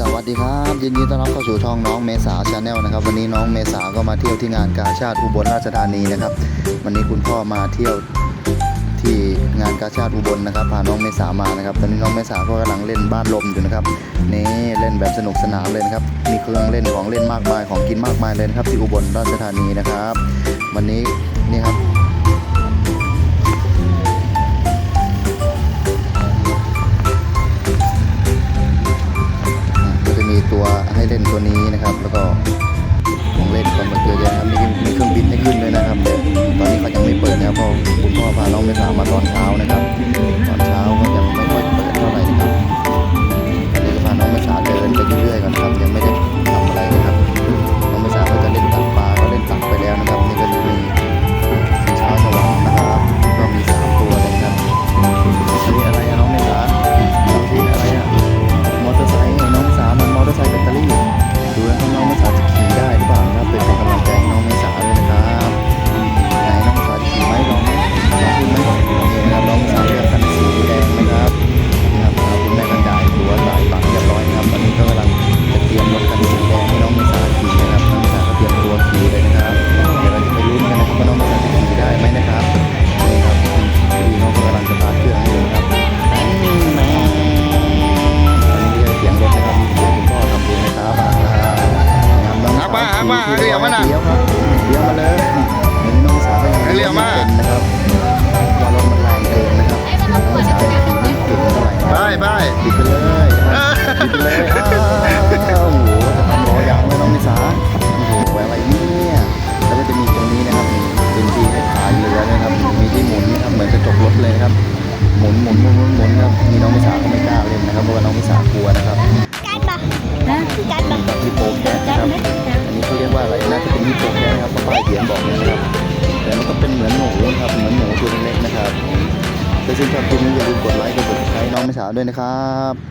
สวัสดีครับยินดีต้อนรับเข้าสู่ช่องน้องเมษาชาแนลนะครับ วันนี้น้องเมษาก็มาเที่ยวที่งานกาชาติอุบลราชธานีนะครับ วันนี้คุณพ่อมาเที่ยวที่งานกาชาติอุบลนะครับพาน้องเมษามานะครับ ตอนนี้น้องเมษาก็กำลังเล่นบ้านลมอยู่นะครับนี่เล่นแบบสนุกสนานเลยนะครับมีเครื่องเล่นของเล่นมากมายของกินมากมายเลยนะครับที่อุบลราชธานีนะครับ วันนี้นี่ครับ ให้เล่นตัวนี้นะครับ แล้วก็ อ้าวโหจะทำล้อยางเลยน้องนิสาโอ้โหอะไรเนี่ยแล้วก็จะมีตรงนี้นะครับมีเป็นที่ให้พายเรือนะครับมีที่หมุนนะครับเหมือนกระจกรถเลยนะครับหมุนหมุนหมุนหมุนหมุนครับมีน้องมิสาก็ไม่กล้าเล่นนะครับเพราะว่าน้องมิสากลัวนะครับกันปะนะกันปะแบบฮิปโปแคทนะครับอันนี้เขาเรียกว่าอะไรน่าจะเป็นฮิปโปแคทนะครับเพราะป้ายเขียนบอกนะครับแต่มันก็เป็นเหมือนหนูนะครับเหมือนหนูตัวเล็กนะครับถ้าชื่นชอบคลิปนี้อย่าลืมกดไลค์กดติดตามน้องมิสาด้วยนะครับ